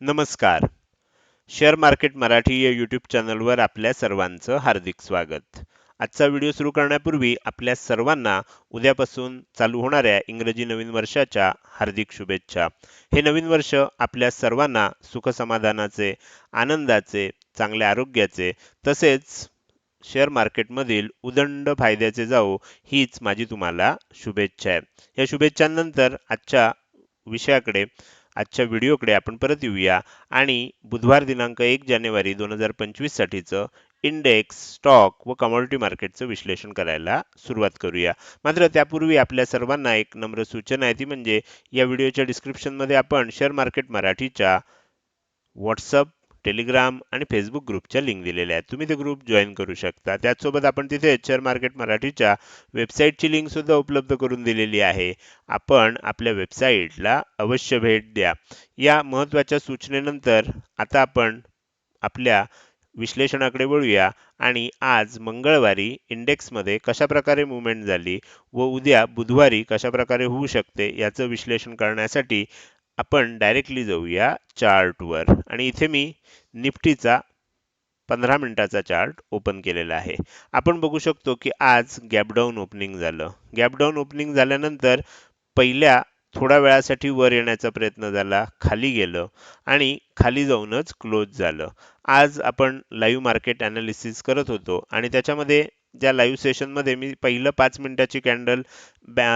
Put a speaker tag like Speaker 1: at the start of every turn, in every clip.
Speaker 1: नमस्कार. Share market Marathi या YouTube चॅनलवर आपल्या सर्वांचं हार्दिक स्वागत. आजचा व्हिडिओ सुरू करण्यापूर्वी आपल्या सर्वांना उद्यापासून चालू होणाऱ्या इंग्रजी नवीन वर्षाच्या हार्दिक शुभेच्छा. हे नवीन वर्ष आपल्या सर्वांना सुखसमाधानाचे आनंदाचे चांगल्या आरोग्याचे तसेच शेअर मार्केटमधील उदंड फायद्याचे जावो हीच माझी तुम्हाला शुभेच्छा आहे. या शुभेच्छांनंतर आजच्या विषयाकडे आजच्या व्हिडिओकडे आपण परत येऊया आणि बुधवार दिनांक एक जानेवारी दोन हजार पंचवीससाठीचं इंडेक्स स्टॉक व कमॉडिटी मार्केटचं विश्लेषण करायला सुरुवात करूया. मात्र त्यापूर्वी आपल्या सर्वांना एक नम्र सूचना आहे ती म्हणजे या व्हिडिओच्या डिस्क्रिप्शनमध्ये आपण शेअर मार्केट मराठीच्या व्हॉट्सअप टेलिग्राम आणि फेसबुक ग्रुपच्या लिंक दिलेल्या आहेत. तुम्ही ते ग्रुप जॉईन करू शकता. त्याचसोबत आपण तिथे शेअर मार्केट मराठीच्या वेबसाईटची लिंक सुद्धा उपलब्ध करून दिलेली आहे. आपण आपल्या वेबसाईटला अवश्य भेट द्या. या महत्त्वाच्या सूचनेनंतर आता आपण आपल्या विश्लेषणाकडे वळूया आणि आज मंगळवारी इंडेक्समध्ये कशा प्रकारे मुवमेंट झाली व उद्या बुधवारी कशा प्रकारे होऊ शकते याचं विश्लेषण करण्यासाठी आपण डायरेक्टली जाऊया चार्टवर आणि इथे मी निफ्टीचा पंधरा मिनिटाचा चार्ट ओपन केलेला आहे. आपण बघू शकतो की आज गॅपडाऊन ओपनिंग झालं. गॅपडाऊन ओपनिंग झाल्यानंतर पहिल्या थोड्या वेळासाठी वर येण्याचा प्रयत्न झाला खाली गेलं आणि खाली जाऊनच क्लोज झालं. आज आपण लाईव्ह मार्केट ॲनालिसिस करत होतो आणि त्याच्यामध्ये ज्या लाईव्ह सेशनमध्ये मी पहिलं पाच मिनिटाची कॅन्डल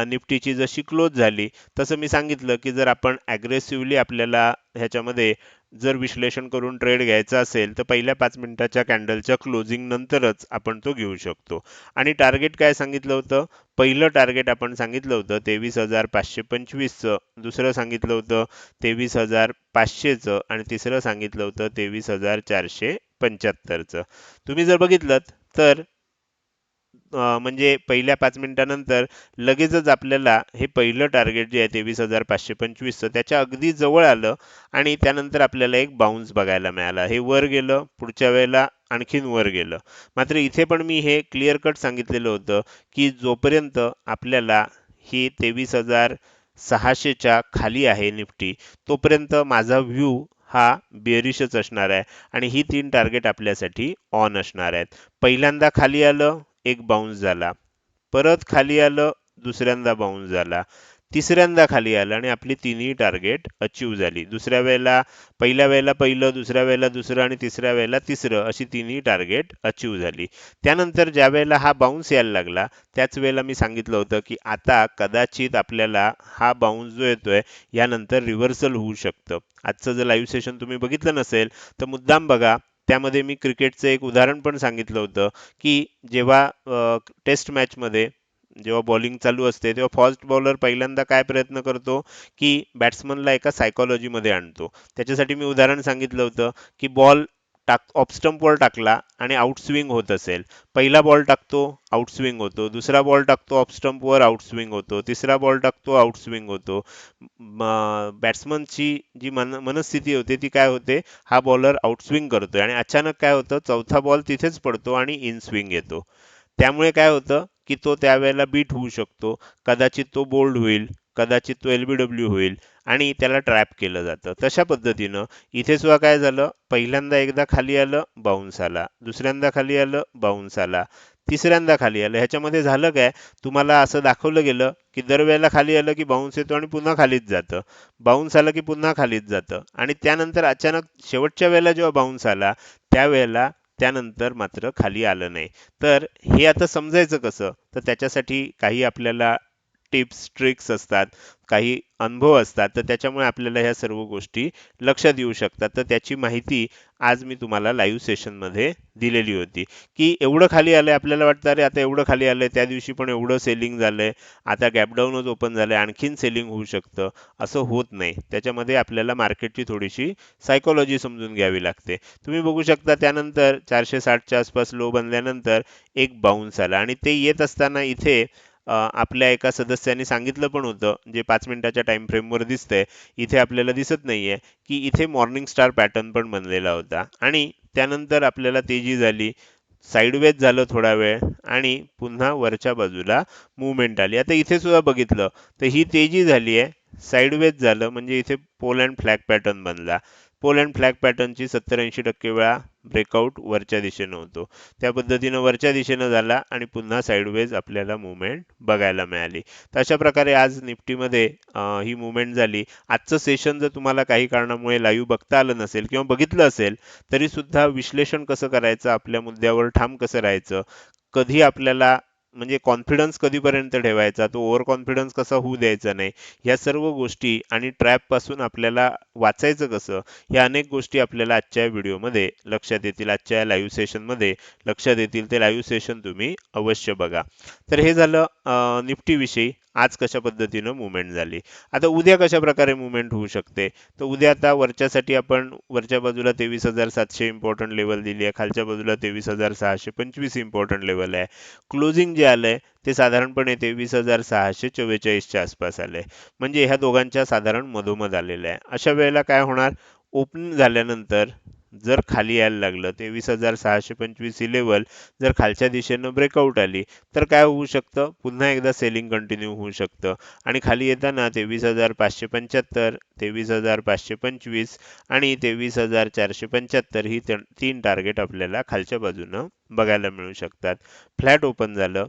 Speaker 1: निफ्टीची जशी क्लोज झाली तसं मी सांगितलं की जर आपण ॲग्रेसिव्हली आपल्याला ह्याच्यामध्ये जर विश्लेषण करून ट्रेड घ्यायचा असेल तर पहिल्या पाच मिनिटाच्या कॅन्डलच्या क्लोजिंग नंतरच आपण तो घेऊ शकतो. आणि टार्गेट काय सांगितलं होतं? पहिलं टार्गेट आपण सांगितलं होतं तेवीस हजार पाचशे पंचवीसचं दुसरं सांगितलं होतं तेवीस हजार पाचशेचं आणि तिसरं सांगितलं होतं तेवीस हजार चारशे पंच्याहत्तरचं. तुम्ही जर बघितलं तर म्हणजे पहिल्या पाच मिनिटानंतर लगेचच आपल्याला हे पहिलं टार्गेट जे आहे तेवीस हजार पाचशे पंचवीसचं त्याच्या अगदी जवळ आलं आणि त्यानंतर आपल्याला एक बाउन्स बघायला मिळाला. हे वर गेलं पुढच्या वेळेला आणखीन वर गेलं. मात्र इथे पण मी हे क्लिअर कट सांगितलेलं होतं की जोपर्यंत आपल्याला ही तेवीस हजार सहाशेच्या खाली आहे निफ्टी तोपर्यंत माझा व्ह्यू हा बेरिशच असणार आहे आणि ही तीन टार्गेट आपल्यासाठी ऑन असणार आहेत. पहिल्यांदा खाली आलं एक बाउन्स झाला. परत खाली आलं दुसऱ्यांदा बाउन्स झाला. तिसऱ्यांदा खाली आलं आणि आपली तिन्ही टार्गेट अचीव झाली. दुसऱ्या वेळेला पहिल्या वेळेला पहिलं दुसऱ्या वेळेला दुसरं आणि तिसऱ्या वेळेला तिसरं अशी तिन्ही टार्गेट अचीव झाली. त्यानंतर ज्या वेळेला हा बाउन्स यायला लागला त्याच वेळेला मी सांगितलं होतं की आता कदाचित आपल्याला हा बाउन्स जो येतोय यानंतर रिव्हर्सल होऊ शकतं. आजचं जर लाईव्ह सेशन तुम्ही बघितलं नसेल तर मुद्दाम बघा त्यामध्ये मी क्रिकेटचं एक उदाहरण पण सांगितलं होतं की जेव्हा टेस्ट मॅचमध्ये जेव्हा बॉलिंग चालू असते तेव्हा फास्ट बॉलर पहिल्यांदा काय प्रयत्न करतो की बॅट्समनला एका सायकॉलॉजीमध्ये आणतो. त्याच्यासाठी मी उदाहरण सांगितलं होतं की बॉल टाक ऑफस्टम्पवर टाकला आणि आउटस्विंग होत असेल. पहिला बॉल टाकतो आउटस्विंग होतो. दुसरा बॉल टाकतो ऑपस्टम्पवर आउटस्विंग होतो. तिसरा बॉल टाकतो आउटस्विंग होतो. बॅट्समनची जी मन मनस्थिती होते ती काय होते? हा बॉलर आउटस्विंग करतोय. आणि अचानक काय होतं? चौथा बॉल तिथेच पडतो आणि इन स्विंग येतो. त्यामुळे काय होतं? की तो त्यावेळेला बीट होऊ शकतो. कदाचित तो बोल्ड होईल. कदाचित तो एल बी डब्ल्यू होईल आणि त्याला ट्रॅप केलं जातं. तशा पद्धतीनं इथे सुद्धा काय झालं? पहिल्यांदा एकदा खाली आलं बाउन्स आला. दुसऱ्यांदा खाली आलं बाउन्स आला. तिसऱ्यांदा खाली आलं. ह्याच्यामध्ये झालं काय? तुम्हाला असं दाखवलं गेलं की दरवेळेला खाली आलं की बाउन्स येतो आणि पुन्हा खालीच जातं. बाउन्स आलं की पुन्हा खालीच जातं. आणि त्यानंतर अचानक शेवटच्या वेळेला जेव्हा बाउन्स आला त्यावेळेला त्यानंतर मात्र खाली आलं नाही. तर हे आता समजायचं कसं? तर त्याच्यासाठी काही आपल्याला टिप्स ट्रिक्स असतात काही अनुभव असतात तर त्याच्यामुळे आपल्याला ह्या सर्व गोष्टी लक्षात येऊ शकतात. तर त्याची माहिती आज मी तुम्हाला लाईव्ह सेशनमध्ये दिलेली होती. की एवढं खाली आलंय आपल्याला वाटतं अरे आता एवढं खाली आलंय त्या दिवशी पण एवढं सेलिंग झालंय आता गॅपडाऊनच ओपन झालंय आणखीन सेलिंग होऊ शकतं असं होत नाही. त्याच्यामध्ये आपल्याला मार्केटची थोडीशी सायकोलॉजी समजून घ्यावी लागते. तुम्ही बघू शकता त्यानंतर चारशे साठच्या आसपास लो बनल्यानंतर एक बाउन्स आला आणि ते येत असताना इथे आपल्या एका सदस्याने सांगितलं पण होतं जे पाच मिनिटाच्या टाइम फ्रेमवर दिसतंय इथे आपल्याला दिसत नाहीये की इथे मॉर्निंग स्टार पॅटर्न पण बनलेला होता. आणि त्यानंतर आपल्याला तेजी झाली साईडवेज झालं थोडा वेळ आणि पुन्हा वरच्या बाजूला मुवमेंट आली. आता इथे सुद्धा बघितलं तर ही तेजी झाली आहे साईडवेज झालं म्हणजे इथे पोल अँड फ्लॅग पॅटर्न बनला. पोल अँड फ्लॅग पॅटर्नची सत्तर ऐंशी टक्के वेळा ब्रेकआउट वरच्या दिशेनं होतो. त्या पद्धतीनं वरच्या दिशेनं झाला आणि पुन्हा साईडवेज आपल्याला मुवमेंट बघायला मिळाली. तर अशा प्रकारे आज निफ्टीमध्ये ही मुवमेंट झाली. आजचं सेशन जर तुम्हाला काही कारणामुळे लाईव्ह बघता आलं नसेल किंवा बघितलं असेल तरी सुद्धा विश्लेषण कसं करायचं आपल्या मुद्द्यावर ठाम कसं राहायचं कधी आपल्याला म्हणजे कॉन्फिडन्स कधीपर्यंत ठेवायचा? तो ओव्हर कॉन्फिडन्स कसा होऊ द्यायचा नाही? या सर्व गोष्टी आणि ट्रॅपपासून आपल्याला वाचायचं कसं? या अनेक गोष्टी आपल्याला आजच्या व्हिडिओमध्ये लक्षात येतील. आजच्या लाईव्ह सेशनमध्ये लक्षात येतील. ते लाईव्ह सेशन तुम्ही अवश्य बघा. तर हे झालं निफ्टीविषयी. आज कशा पद्धतीनं मुवमेंट झाली? आता उद्या कशा प्रकारे मुवमेंट होऊ शकते? तर उद्या आता वरच्यासाठी आपण वरच्या बाजूला तेवीस हजार सातशे इम्पॉर्टंट लेवल दिली आहे. खालच्या बाजूला तेवीस हजार सहाशे पंचवीस इम्पॉर्टंट लेवल आहे. क्लोजिंग जे आलंय ते साधारणपणे तेवीस हजार सहाशे चव्वेचाळीसच्या आसपास आलंय. म्हणजे ह्या दोघांच्या साधारण मधोमध आलेलं आहे. अशा वेळेला काय होणार? ओपनिंग झाल्यानंतर जर खाली यायला लागलं तेवीस हजार सहाशे पंचवीस ही लेवल जर खालच्या दिशेनं ब्रेकआउट आली तर काय होऊ शकतं? पुन्हा एकदा सेलिंग कंटिन्यू होऊ शकतं. आणि खाली येताना तेवीस हजार पाचशे पंच्याहत्तर तेवीस हजार पाचशे पंचवीस आणि तेवीस हजार चारशे पंच्याहत्तर ही तीन टार्गेट आपल्याला खालच्या बाजूनं बघायला मिळू शकतात. फ्लॅट ओपन झालं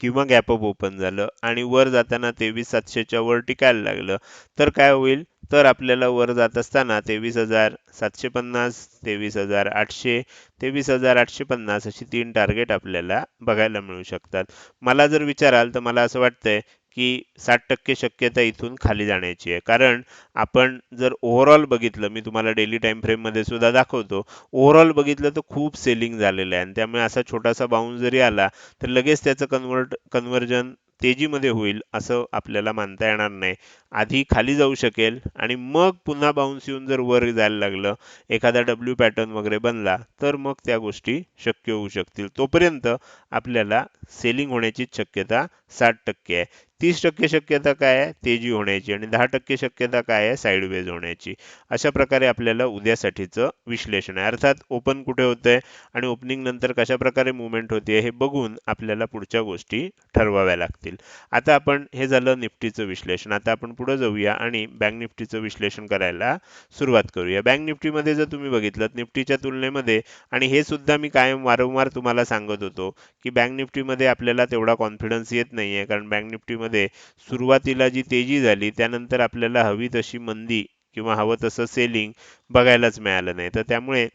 Speaker 1: किंवा गॅपअप ओपन झालं आणि वर जाताना तेवीस सातशेच्या वर टिकायला लागलं तर काय होईल? तर आपल्याला वर जात असताना तेवीस हजार सातशे पन्नास तेवीस हजार आठशे तेवीस हजार आठशे पन्नास अशी तीन टार्गेट आपल्याला बघायला मिळू शकतात. मला जर विचाराल तर मला असं वाटतंय की साठ टक्के शक्यता इथून खाली जाण्याची आहे. कारण आपण जर ओव्हरऑल बघितलं मी तुम्हाला डेली टाइम फ्रेममध्ये सुद्धा दाखवतो ओव्हरऑल बघितलं तर खूप सेलिंग झालेलं आहे. आणि त्यामुळे असा छोटासा बाउन्स जरी आला तर लगेच त्याचं कन्वर्ट कन्वर्जन तेजीमध्ये होईल असं आपल्याला मानता येणार नाही. आधी खाली जाऊ शकेल आणि मग पुन्हा बाउन्स येऊन जर वर जायला लागलं एखादा डब्ल्यू पॅटर्न वगैरे बनला तर मग त्या गोष्टी शक्य होऊ शकतील. तोपर्यंत आपल्याला सेलिंग होण्याची शक्यता साठ टक्के आहे. तीस टक्के शक्यता काय आहे? तेजी होण्याची आणि दहा टक्के शक्यता काय आहे? साईडवेज होण्याची. अशा प्रकारे आपल्याला उद्यासाठीचं विश्लेषण आहे. अर्थात ओपन कुठे होतंय आणि ओपनिंग नंतर कशा प्रकारे मुवमेंट होते हे बघून आपल्याला पुढच्या गोष्टी ठरवाव्या लागतात. लागतील आता आपण हे झालं निफ्टीचं विश्लेषण. आता आपण पुढे जाऊया आणि बँक निफ्टीचं विश्लेषण करायला सुरुवात करूया. बँक निफ्टीमध्ये जर तुम्ही बघितलं निफ्टीच्या तुलनेमध्ये आणि हे सुद्धा मी कायम वारंवार तुम्हाला सांगत होतो की बँक निफ्टीमध्ये आपल्याला तेवढा कॉन्फिडन्स येत नाही आहे कारण बँक निफ्टीमध्ये सुरुवातीला जी तेजी झाली त्यानंतर आपल्याला हवी तशी मंदी किंवा हवं तसं सेलिंग बघायलाच मिळालं नाही. तर त्यामुळे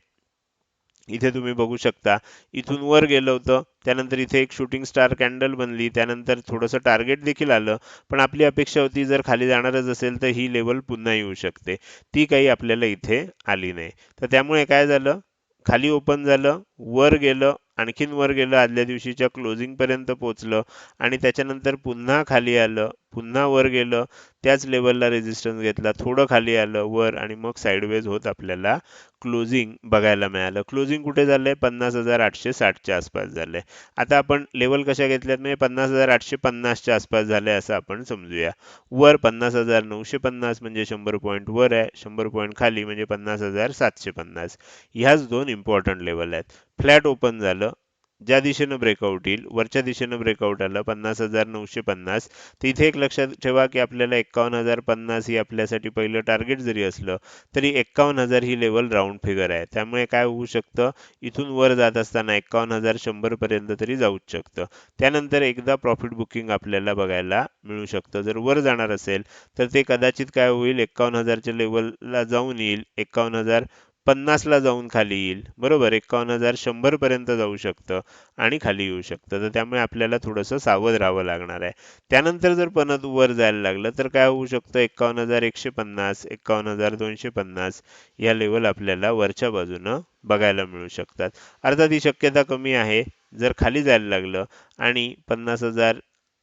Speaker 1: इथे तुम्ही बघू शकता इथून वर गेलं होतं त्यानंतर इथे एक शूटिंग स्टार कॅन्डल बनली त्यानंतर थोडंसं टार्गेट देखील आलं पण आपली अपेक्षा होती जर खाली जाणारच असेल तर ही लेवल पुन्हा येऊ शकते. ती काही आपल्याला इथे आली नाही. तर त्यामुळे काय झालं? खाली ओपन झालं वर गेलं आणखीन वर गेलं आदल्या दिवशीच्या क्लोजिंगपर्यंत पोचलं पोहोचलं आणि त्याच्यानंतर पुन्हा खाली आलं पुन्हा वर गेलं त्याच लेवलला रेजिस्टन्स घेतला थोडं खाली आलं वर आणि मग साईडवेज होत आपल्याला क्लोजिंग बघायला मिळालं. क्लोजिंग कुठे झालंय? पन्नास हजार आठशे साठच्या आसपास झालंय. आता आपण लेवल कशा घेतल्यात म्हणजे पन्नास हजार आठशे पन्नासच्या आसपास झालंय असं आपण समजूया. वर पन्नास हजार नऊशे पन्नास म्हणजे शंभर पॉईंट वर आहे. शंभर पॉईंट खाली म्हणजे पन्नास हजार सातशे पन्नास. ह्याच दोन इम्पॉर्टंट लेवल आहेत. फ्लॅट ओपन झालं ज्या दिशेनं ब्रेकआउट येईल वरच्या दिशेनं ब्रेकआउट आलं पन्नास हजार नऊशे पन्नास तिथे एक लक्षात ठेवा की आपल्याला एक्कावन्न हजार पन्नास ही आपल्यासाठी पहिलं टार्गेट जरी असलं तरी एक्कावन्न हजार ही लेवल राऊंड फिगर आहे. त्यामुळे काय होऊ शकतं? इथून वर जात असताना एक्कावन्न हजार शंभरपर्यंत तरी जाऊच शकतं. त्यानंतर एकदा प्रॉफिट बुकिंग आपल्याला बघायला मिळू शकतं. जर वर जाणार असेल तर ते कदाचित काय होईल? एक्कावन्न हजारच्या लेवलला जाऊन येईल. एक्कावन्न हजार पन्नासला जाऊन खाली येईल. बरोबर? एकावन्न हजार शंभरपर्यंत जाऊ शकतं आणि खाली येऊ शकतं. तर त्यामुळे आपल्याला थोडंसं सावध राहावं लागणार आहे. त्यानंतर जर परत वर जायला लागलं तर काय होऊ शकतं? एकावन्न हजार एकशे पन्नास एकावन्न हजार दोनशे पन्नास या लेवल आपल्याला वरच्या बाजूनं बघायला मिळू शकतात. अर्थात ही शक्यता कमी आहे. जर खाली जायला लागलं आणि पन्नास हजार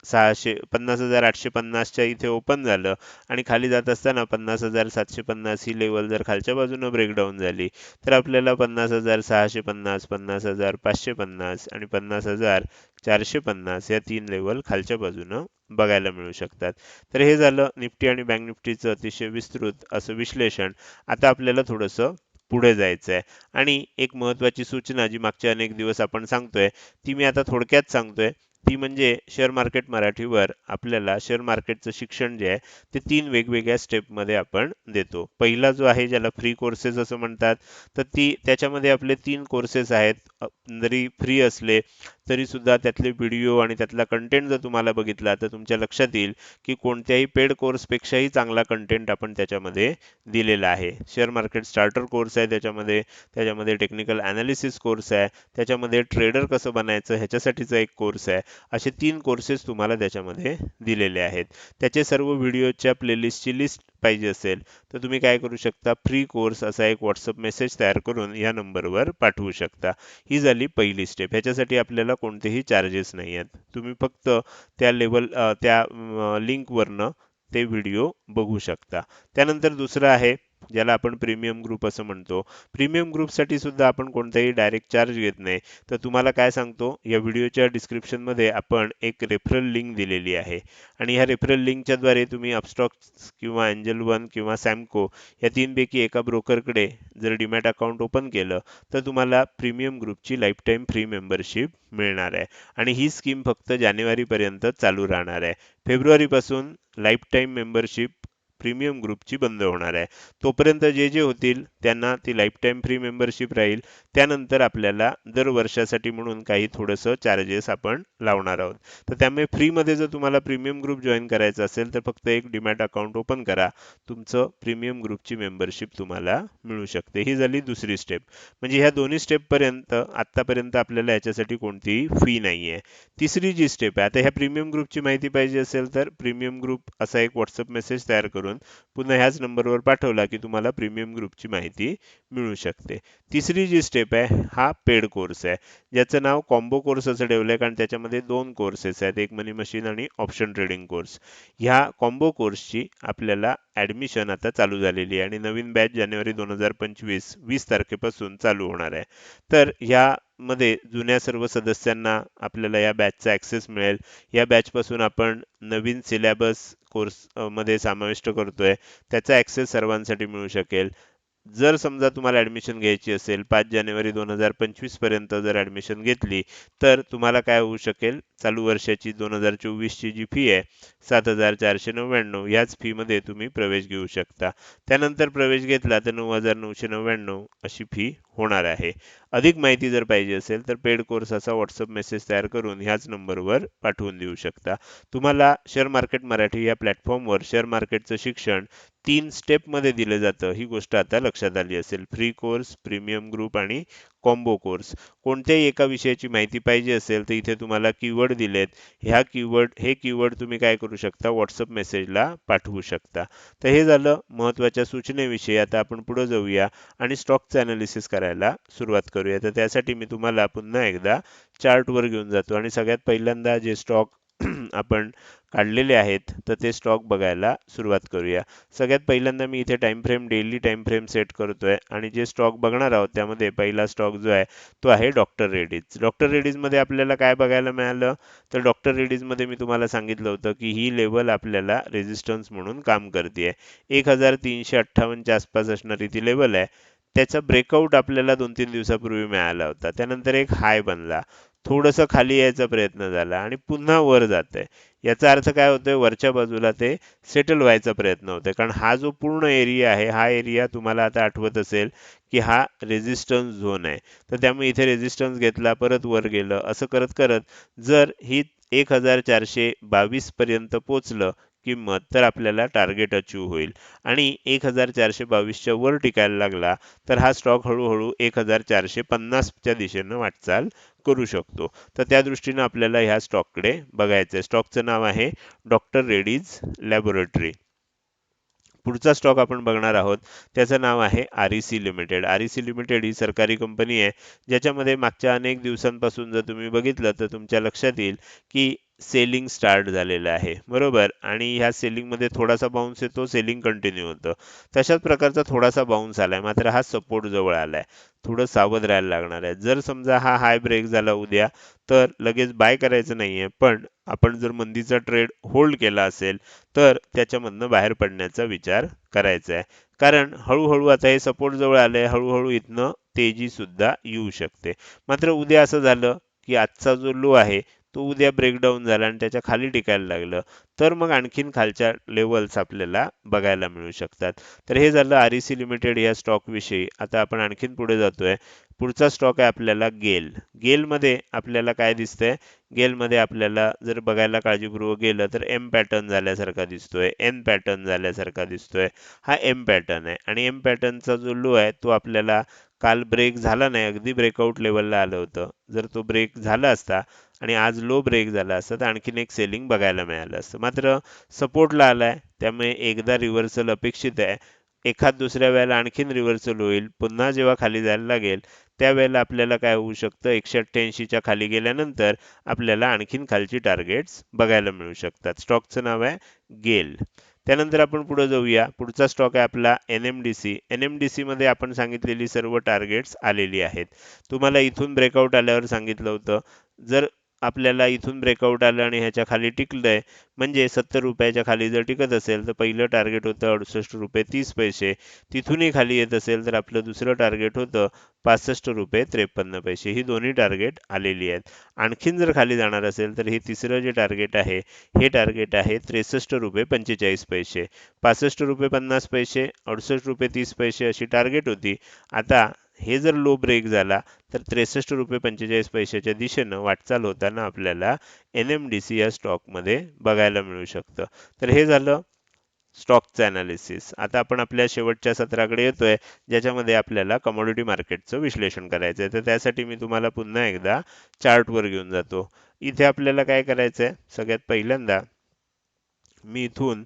Speaker 1: सहाशे पन्नास हजार आठशे पन्नासच्या इथे ओपन झालं आणि खाली जात असताना पन्नास हजार सातशे पन्नास ही लेवल जर खालच्या बाजूनं ब्रेकडाऊन झाली तर आपल्याला पन्नास हजार सहाशे पन्नास पन्नास हजार पाचशे पन्नास आणि पन्नास हजार चारशे पन्नास या तीन लेवल खालच्या बाजूनं बघायला मिळू शकतात. तर हे झालं निफ्टी आणि बँक निफ्टीचं अतिशय विस्तृत असं विश्लेषण. आता आपल्याला थोडंसं पुढे जायचं आहे आणि एक महत्त्वाची सूचना जी मागच्या अनेक दिवस आपण सांगतोय ती मी आता थोडक्यात सांगतोय. ती म्हणजे शेअर मार्केट मराठीवर आपल्याला शेअर मार्केटचं शिक्षण जे आहे ते तीन वेगवेगळ्या स्टेपमध्ये आपण देतो. पहिला जो आहे ज्याला फ्री कोर्सेस असं म्हणतात तर ती त्याच्यामध्ये आपले तीन कोर्सेस आहेत. जरी फ्री असले तरीसुद्धा त्यातले व्हिडिओ आणि त्यातला कंटेंट जर तुम्हाला बघितला तर तुमच्या लक्षात येईल की कोणत्याही पेड कोर्सपेक्षाही चांगला कंटेंट आपण त्याच्यामध्ये दिलेला आहे. शेअर मार्केट स्टार्टर कोर्स आहे त्याच्यामध्ये त्याच्यामध्ये टेक्निकल ॲनालिसिस कोर्स आहे त्याच्यामध्ये ट्रेडर कसं बनायचं ह्याच्यासाठीचा एक कोर्स आहे असे तीन कोर्सेस तुम्हाला त्याच्यामध्ये दिलेले आहेत. त्याचे सर्व व्हिडिओच्या प्लेलिस्टची लिस्ट पाहिजे असेल तर तुम्ही काय करू शकता? फ्री कोर्स असा एक व्हॉट्सअप मेसेज तयार करून या नंबरवर पाठवू शकता. ही झाली पहिली स्टेप ह्याच्यासाठी आपल्याला कोणतेही चार्जेस नाही आहेत. तुम्ही फक्त त्या लेवल त्या लिंकवरनं ते व्हिडिओ बघू शकता. त्यानंतर दुसरं आहे ज्याला आपण प्रीमियम ग्रुप असं म्हणतो. प्रीमियम ग्रुपसाठी सुद्धा आपण कोणताही डायरेक्ट चार्ज घेत नाही. तर तुम्हाला काय सांगतो या व्हिडिओच्या डिस्क्रिप्शनमध्ये आपण एक रेफरल लिंक दिलेली आहे. आणि ह्या रेफरल लिंकच्या द्वारे तुम्ही अपस्टॉक्स किंवा अँजल वन किंवा सॅमको या तीनपैकी एका ब्रोकरकडे जर डीमॅट अकाउंट ओपन केलं तर तुम्हाला प्रीमियम ग्रुपची लाईफ टाईम फ्री मेंबरशिप मिळणार आहे. आणि ही स्कीम फक्त जानेवारीपर्यंत चालू राहणार आहे. फेब्रुवारीपासून लाईफ टाईम मेंबरशिप प्रीमियम ग्रुपची बंद होणार आहे. तोपर्यंत जे जे होतील त्यांना ती लाईफ टाईम फ्री मेंबरशिप राहील. त्यानंतर आपल्याला दर वर्षासाठी म्हणून काही थोडंसं चार्जेस आपण लावणार आहोत. तर त्यामुळे फ्रीमध्ये जर तुम्हाला प्रीमियम ग्रुप जॉईन करायचं असेल तर फक्त एक डीमॅट अकाउंट ओपन करा. तुमचं प्रीमियम ग्रुपची मेंबरशिप तुम्हाला मिळू शकते. ही झाली दुसरी स्टेप म्हणजे ह्या दोन्ही स्टेपपर्यंत आत्तापर्यंत आपल्याला याच्यासाठी कोणतीही फी नाही आहे तिसरी जी स्टेप आहे आता ह्या प्रीमियम ग्रुपची माहिती पाहिजे असेल तर प्रीमियम ग्रुप असा एक व्हॉट्सअप मेसेज तयार करून पुन्हा ह्याच नंबरवर पाठवला की तुम्हाला प्रीमियम ग्रुपची माहिती मिळू शकते. तिसरी जी स्टेप आहे. हा पेड कोर्स आहे. ज्याचं नाव कॉम्बो कोर्स असं ठेवलं आहे. कारण त्याच्यामध्ये दोन कोर्सेस आहेत. एक मनी मशीन आणि ऑप्शन ट्रेडिंग कोर्स ह्या कॉम्बो कोर्सची आपल्याला ॲडमिशन आता चालू झालेली आहे. आणि नवीन बॅच जानेवारी दोन हजार पंचवीस वीस तारखेपासून चालू होणार आहे. तर ह्या मध्ये जुन्या सर्व सदस्यांना आपल्याला या बॅचचा ॲक्सेस मिळेल. या बॅचपासून आपण नवीन सिलेबस कोर्समध्ये समाविष्ट करतोय. त्याचा ॲक्सेस सर्वांसाठी मिळू शकेल. जर समजा तुम्हाला ॲडमिशन घ्यायची असेल पाच जानेवारी दोन हजार पंचवीसपर्यंत जर ॲडमिशन घेतली तर तुम्हाला काय होऊ शकेल? चालू वर्षाची दोन हजार चोवीसची जी फी आहे सात हजार चारशे नव्याण्णव याच फीमध्ये तुम्ही प्रवेश घेऊ शकता. त्यानंतर प्रवेश घेतला तर नऊ हजार नऊशे नव्याण्णव अशी फी होणार आहे. अधिक माहिती जर पाहिजे असेल तर पेड कोर्स असा व्हॉट्सअप मेसेज तयार करून ह्याच नंबरवर पाठवून देऊ शकता. तुम्हाला शेअर मार्केट मराठी या प्लॅटफॉर्मवर शेअर मार्केटचं शिक्षण तीन स्टेपमध्ये दिलं जातं. ही गोष्ट आता लक्षात आली असेल. फ्री कोर्स प्रीमियम ग्रुप आणि कॉम्बो कोर्स कोणत्याही एका विषयाची माहिती पाहिजे असेल तर इथे तुम्हाला कीवर्ड दिलेत. ह्या कीवर्ड हे कीवर्ड तुम्ही काय करू शकता? व्हॉट्सअप मेसेजला पाठवू शकता. तर हे झालं महत्त्वाच्या सूचनेविषयी. आता आपण पुढे जाऊया आणि स्टॉकचं अनालिसिस करायला सुरुवात करूया. तर त्यासाठी मी तुम्हाला पुन्हा एकदा चार्टवर घेऊन जातो. आणि सगळ्यात पहिल्यांदा जे स्टॉक आपण काढलेले आहेत तर ते स्टॉक बघायला सुरुवात करूया. सगळ्यात पहिल्यांदा मी इथे time frame daily time frame set करतोय आणि जे स्टॉक बघणार आहोत त्यामध्ये पहिला स्टॉक जो आहे तो आहे डॉक्टर रेडीज डॉक्टर रेडीजमध्ये आपल्याला काय बघायला मिळालं? तर डॉक्टर रेडीजमध्ये मी तुम्हाला सांगितलं होतं की ही लेवल आपल्याला रेजिस्टन्स म्हणून काम करते एक हजार तीनशे अठ्ठावन्नच्या आसपास असणारी ती लेवल आहे. त्याचा ब्रेकआउट आपल्याला दोन तीन दिवसापूर्वी मिळाला होता. त्यानंतर एक हाय बनला. थोडंसं खाली यायचा प्रयत्न झाला आणि पुन्हा वर जात आहे याचा अर्थ काय होतोय? वरच्या बाजूला ते सेटल व्हायचा प्रयत्न होतोय. कारण हा जो पूर्ण एरिया आहे हा एरिया तुम्हाला आता आठवत असेल की हा रेझिस्टन्स झोन आहे. तर त्यामुळे इथे रेझिस्टन्स घेतला परत वर गेलं असं करत करत जर ही एक हजार चारशे बावीस पर्यंत पोचलं किंमत तर आपल्याला टार्गेट अचीव होईल. आणि एक हजार चारशे बावीसच्या वर टिकायला लागला तर हा स्टॉक हळूहळू एक हजार चारशे पन्नासच्या दिशेनं वाटचाल करू शकतो. तर त्या दृष्टीनं आपल्याला ह्या स्टॉककडे बघायचं आहे स्टॉकचं नाव आहे डॉक्टर रेडीज लॅबोरेटरी पुढचा स्टॉक आपण बघणार आहोत. त्याचं नाव आहे R E C limited R E C limited ही सरकारी कंपनी आहे ज्याच्यामध्ये मागच्या अनेक दिवसांपासून जर तुम्ही बघितलं तर तुमच्या लक्षात येईल की सेलिंग स्टार्ट झालेलं आहे. बरोबर? आणि ह्या सेलिंगमध्ये थोडासा बाउन्स येतो सेलिंग कंटिन्यू होतं. तशाच प्रकारचा थोडासा बाउन्स आलाय. मात्र हा सपोर्ट जवळ आलाय. थोडं सावध राहायला लागणार आहे. जर समजा हा हाय ब्रेक झाला उद्या तर लगेच बाय करायचं नाहीये. पण आपण जर मंदीचा ट्रेड होल्ड केला असेल तर त्याच्यामधनं बाहेर पडण्याचा विचार करायचा आहे कारण हळूहळू आता हे सपोर्ट जवळ आलंय. हळूहळू इथनं तेजी सुद्धा येऊ शकते. मात्र उद्या असं झालं की आजचा जो लो आहे तो उद्या ब्रेकडाऊन झाला आणि त्याच्याखाली टिकायला लागलं. तर मग आणखीन खालच्या लेवल्स आपल्याला बघायला मिळू शकतात. तर हे झालं आर सी लिमिटेड या स्टॉक विषयी. आता आपण आणखीन पुढे जातोय. पुढचा स्टॉक आहे आपल्याला गेल गेलमध्ये आपल्याला काय दिसतंय? गेलमध्ये आपल्याला जर बघायला काळजीपूर्वक गेलं तर एम पॅटर्न झाल्यासारखा दिसतोय. एन पॅटर्न झाल्यासारखा दिसतोय. हा एम पॅटर्न आहे. आणि एम पॅटर्नचा जो लो आहे तो आपल्याला काल ब्रेक झाला नाही. अगदी ब्रेकआउट लेवलला आलं होतं. जर तो ब्रेक झाला असता आणि आज लो ब्रेक झाला असता तर आणखीन एक सेलिंग बघायला मिळालं असतं. मात्र सपोर्टला आलाय. त्यामुळे एकदा रिव्हर्सल अपेक्षित आहे. एखाद दुसऱ्या वेळेला आणखीन रिव्हर्सल होईल पुन्हा जेव्हा खाली जायला लागेल त्यावेळेला आपल्याला काय होऊ शकतं? एकशे अठ्ठ्याऐंशीच्या खाली गेल्यानंतर आपल्याला आणखीन खालची टार्गेट्स बघायला मिळू शकतात. स्टॉकचं नाव आहे गेल. त्यानंतर आपण पुढे जाऊया. पुढचा स्टॉक आहे आपला N M D C N M D सीमध्ये आपण सांगितलेली सर्व टार्गेट्स आलेली आहेत. तुम्हाला इथून ब्रेकआउट आल्यावर सांगितलं होतं. जर आपल्याला इथून ब्रेकआउट आलं आणि ह्याच्या खाली आहे म्हणजे सत्तर रुपयाच्या खाली जर टिकत असेल तर पहिलं टार्गेट होतं अडुसष्ट रुपये तीस पैसे. तिथूनही खाली येत असेल तर आपलं दुसरं टार्गेट होतं पासष्ट रुपये त्रेपन्न पैसे. ही दोन्ही टार्गेट आलेली आहेत. आणखीन जर खाली जाणार असेल तर हे तिसरं जे टार्गेट आहे हे टार्गेट आहे त्रेसष्ट रुपये पंचेचाळीस पैसे. पासष्ट रुपये पन्नास पैसे अडुसष्ट रुपये तीस पैसे अशी टार्गेट होती. आता हे जर लो ब्रेक झाला तर त्रेसष्ट रुपये पंचेचाळीस पैशाच्या दिशेनं वाटचाल होताना आपल्याला एन एम डी सी या स्टॉकमध्ये बघायला मिळू शकतं. तर हे झालं स्टॉकचं ॲनालिसिस आता आपण आपल्या शेवटच्या सत्राकडे येतोय ज्याच्यामध्ये आपल्याला कमोडिटी मार्केटचं विश्लेषण करायचं आहे तर त्यासाठी मी तुम्हाला पुन्हा एकदा चार्टवर घेऊन जातो. इथे आपल्याला काय करायचं आहे सगळ्यात पहिल्यांदा मी इथून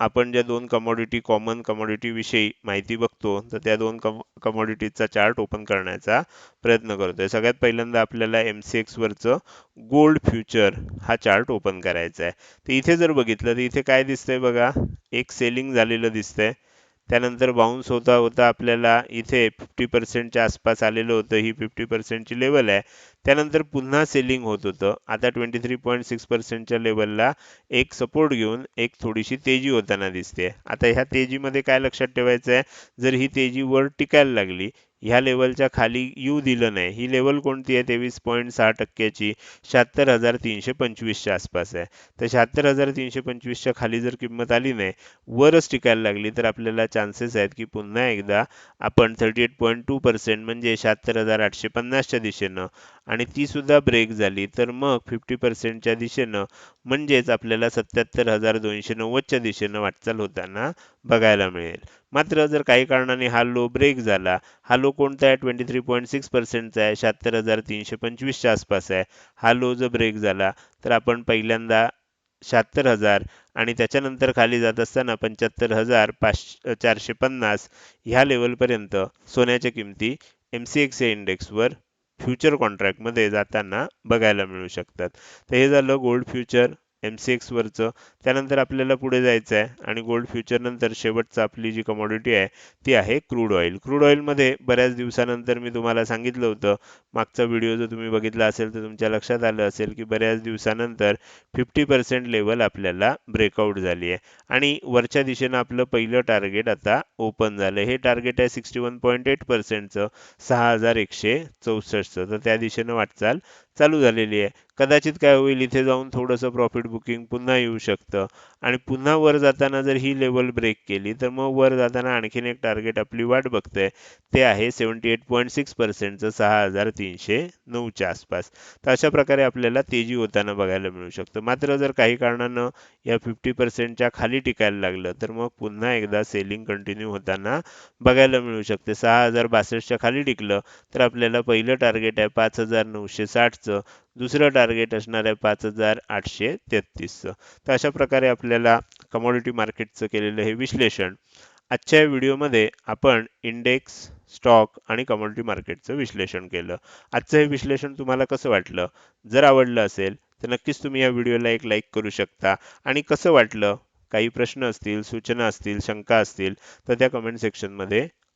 Speaker 1: आपण ज्या दोन कमोडिटी कॉमन कमोडिटीविषयी माहिती बघतो तर त्या दोन कम कमोडिटीजचा चार्ट ओपन करण्याचा प्रयत्न करतोय. सगळ्यात पहिल्यांदा आपल्याला एम सी एक्स वरचं गोल्ड फ्युचर हा चार्ट ओपन करायचा आहे. तर इथे जर बघितलं तर इथे काय दिसतंय बघा? एक सेलिंग झालेलं दिसतंय. त्यानंतर बाउन्स होता होता आपल्याला इथे फिफ्टी पर्सेंटच्या आसपास आलेलं होतं. ही फिफ्टी पर्सेंटची लेवल आहे. त्यानंतर पुन्हा सेलिंग होत होतं. आता ट्वेंटी थ्री पॉईंट सिक्स पर्सेंटच्या लेवलला एक सपोर्ट घेऊन एक थोडीशी तेजी होताना दिसते आता ह्या तेजीमध्ये काय लक्षात ठेवायचं आहे जर ही तेजी वर टिकायला लागली ह्या लेवलच्या खाली येऊ दिलं नाही. ही लेवल कोणती आहे? तेवीस पॉईंट सहा टक्क्याची शहात्तर हजार तीनशे पंचवीसच्या आसपास आहे. तर शहात्तर हजार तीनशे पंचवीसच्या खाली जर किंमत आली नाही वरच टिकायला लागली तर आपल्याला चान्सेस आहेत की पुन्हा एकदा आपण thirty eight point two percent म्हणजे शहात्तर हजार आठशे पन्नासच्या दिशेनं आणि ती सुद्धा ब्रेक झाली. तर मग फिफ्टी पर्सेंटच्या दिशेनं म्हणजेच आपल्याला सत्याहत्तर हजार दोनशे नव्वदच्या दिशेनं वाटचाल होताना बघायला मिळेल. मात्र जर काही कारणाने हा लो ब्रेक झाला हा लो कोणता आहे? ट्वेंटी थ्री पॉईंट सिक्स पर्सेंटचा आहे शहात्तर हजार तीनशे पंचवीसच्या आसपास आहे. हा लो जर ब्रेक झाला तर आपण पहिल्यांदा शहात्तर हजार आणि त्याच्यानंतर खाली जात असताना पंच्याहत्तर हजार पाच चारशे पन्नास ह्या लेवलपर्यंत सोन्याच्या किमती एम सी एक्स या इंडेक्सवर फ्युचर कॉन्ट्रॅक्टमध्ये जाताना बघायला मिळू शकतात. तर हे झालं गोल्ड फ्युचर. एम सी एक्सवरचं त्यानंतर आपल्याला पुढे जायचं आहे आणि गोल्ड फ्युचर नंतर शेवटचं आपली जी कमॉडिटी आहे ती आहे क्रूड ऑइल क्रूड ऑइलमध्ये बऱ्याच दिवसानंतर मी तुम्हाला सांगितलं होतं. मागचा व्हिडिओ जर तुम्ही बघितला असेल तर तुमच्या लक्षात आलं असेल की बऱ्याच दिवसानंतर फिफ्टी पर्सेंट लेवल आपल्याला ब्रेकआउट झाली आहे आणि वरच्या दिशेनं आपलं पहिलं टार्गेट आता ओपन झालं. हे टार्गेट आहे सिक्स्टी वन पॉईंट एट पर्सेंटचं सहा हजार एकशे चौसष्टचं. तर त्या दिशेनं वाटचाल चालू झालेली आहे. कदाचित काय होईल इथे जाऊन थोडंसं प्रॉफिट बुकिंग पुन्हा येऊ शकतं. आणि पुन्हा वर जाताना जर ही लेवल ब्रेक केली तर मग वर जाताना आणखीन एक टार्गेट आपली वाट बघतंय ते आहे सेवन्टी एट पॉईंट सिक्स पर्सेंटचं सहा हजार तीनशे नऊच्या आसपास. तर अशा प्रकारे आपल्याला तेजी होताना बघायला मिळू शकतं. मात्र जर काही कारणानं या फिफ्टी पर्सेंटच्या खाली टिकायला लागलं तर मग पुन्हा एकदा सेलिंग कंटिन्यू होताना बघायला मिळू शकते. सहा हजार बासष्टच्या खाली टिकलं तर आपल्याला पहिलं टार्गेट आहे पाच हजार नऊशे साठचं दुसरं टार्गेट असणार आहे पाच हजार आठशे तेहतीसचं. तर अशा प्रकारे आपल्याला कमोडिटी मार्केटचं केलेलं हे विश्लेषण. आजच्या व्हिडिओमध्ये आपण इंडेक्स स्टॉक आणि कमोडिटी मार्केटचं विश्लेषण केलं. आजचं हे विश्लेषण तुम्हाला कसं वाटलं? जर आवडलं असेल तर नक्कीच तुम्ही या व्हिडिओला एक लाईक करू शकता. आणि कसं वाटलं? काही प्रश्न असतील सूचना असतील शंका असतील तर त्या कमेंट सेक्शनमध्ये